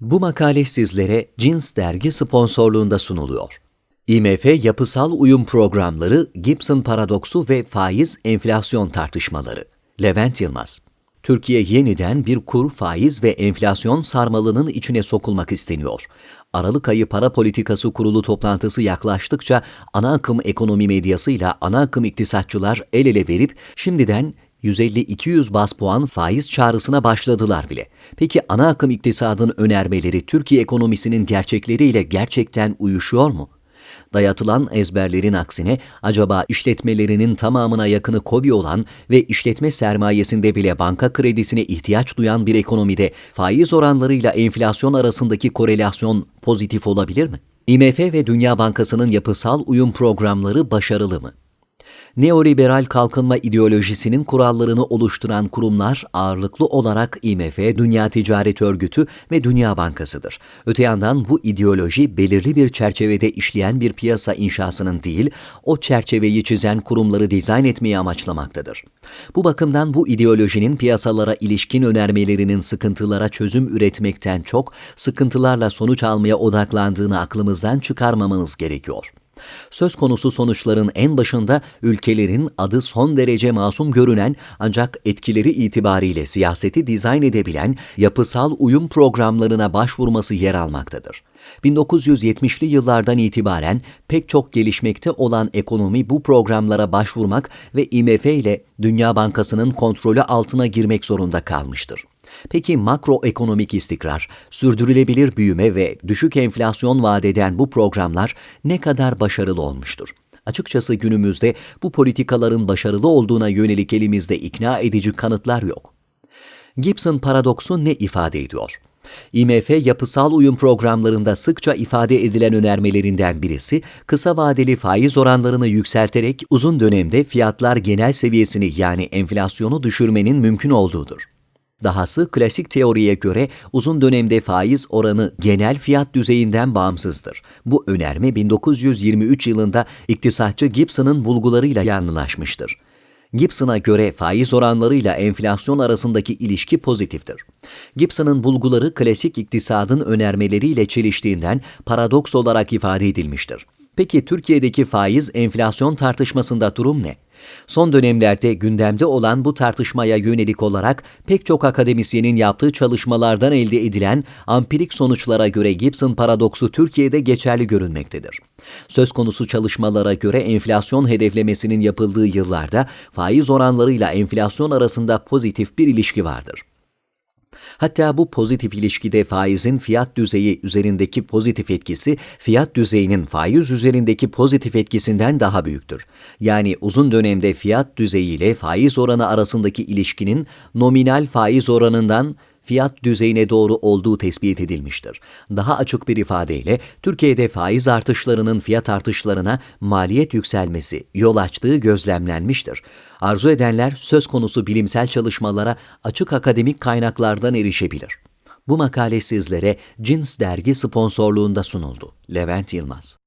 Bu makale sizlere Cins Dergi sponsorluğunda sunuluyor. IMF Yapısal Uyum Programları, Gibson Paradoksu ve Faiz Enflasyon Tartışmaları. Levent Yılmaz Türkiye yeniden bir kur, faiz ve enflasyon sarmalının içine sokulmak isteniyor. Aralık ayı para politikası kurulu toplantısı yaklaştıkça ana akım ekonomi medyasıyla ana akım iktisatçılar el ele verip şimdiden 150-200 bas puan faiz çağrısına başladılar bile. Peki ana akım iktisadın önermeleri Türkiye ekonomisinin gerçekleriyle gerçekten uyuşuyor mu? Dayatılan ezberlerin aksine acaba işletmelerinin tamamına yakını KOBİ olan ve işletme sermayesinde bile banka kredisine ihtiyaç duyan bir ekonomide faiz oranlarıyla enflasyon arasındaki korelasyon pozitif olabilir mi? IMF ve Dünya Bankası'nın yapısal uyum programları başarılı mı? Neoliberal kalkınma ideolojisinin kurallarını oluşturan kurumlar ağırlıklı olarak IMF, Dünya Ticaret Örgütü ve Dünya Bankası'dır. Öte yandan bu ideoloji belirli bir çerçevede işleyen bir piyasa inşasının değil, o çerçeveyi çizen kurumları dizayn etmeyi amaçlamaktadır. Bu bakımdan bu ideolojinin piyasalara ilişkin önermelerinin sıkıntılara çözüm üretmekten çok sıkıntılarla sonuç almaya odaklandığını aklımızdan çıkarmamamız gerekiyor. Söz konusu sonuçların en başında ülkelerin adı son derece masum görünen ancak etkileri itibariyle siyaseti dizayn edebilen yapısal uyum programlarına başvurması yer almaktadır. 1970'li yıllardan itibaren pek çok gelişmekte olan ekonomi bu programlara başvurmak ve IMF ile Dünya Bankası'nın kontrolü altına girmek zorunda kalmıştır. Peki makroekonomik istikrar, sürdürülebilir büyüme ve düşük enflasyon vaat eden bu programlar ne kadar başarılı olmuştur? Açıkçası günümüzde bu politikaların başarılı olduğuna yönelik elimizde ikna edici kanıtlar yok. Gibson paradoksu ne ifade ediyor? IMF yapısal uyum programlarında sıkça ifade edilen önermelerinden birisi, kısa vadeli faiz oranlarını yükselterek uzun dönemde fiyatlar genel seviyesini yani enflasyonu düşürmenin mümkün olduğudur. Dahası klasik teoriye göre uzun dönemde faiz oranı genel fiyat düzeyinden bağımsızdır. Bu önerme 1923 yılında iktisatçı Gibson'ın bulgularıyla yanlılaşmıştır. Gibson'a göre faiz oranlarıyla enflasyon arasındaki ilişki pozitiftir. Gibson'ın bulguları klasik iktisadın önermeleriyle çeliştiğinden paradoks olarak ifade edilmiştir. Peki Türkiye'deki faiz enflasyon tartışmasında durum ne? Son dönemlerde gündemde olan bu tartışmaya yönelik olarak pek çok akademisyenin yaptığı çalışmalardan elde edilen ampirik sonuçlara göre Gibson paradoksu Türkiye'de geçerli görünmektedir. Söz konusu çalışmalara göre enflasyon hedeflemesinin yapıldığı yıllarda faiz oranlarıyla enflasyon arasında pozitif bir ilişki vardır. Hatta bu pozitif ilişkide faizin fiyat düzeyi üzerindeki pozitif etkisi fiyat düzeyinin faiz üzerindeki pozitif etkisinden daha büyüktür. Yani uzun dönemde fiyat düzeyi ile faiz oranı arasındaki ilişkinin nominal faiz oranından fiyat düzeyine doğru olduğu tespit edilmiştir. Daha açık bir ifadeyle Türkiye'de faiz artışlarının fiyat artışlarına maliyet yükselmesi yol açtığı gözlemlenmiştir. Arzu edenler söz konusu bilimsel çalışmalara açık akademik kaynaklardan erişebilir. Bu makale sizlere Cins Dergi sponsorluğunda sunuldu. Levent Yılmaz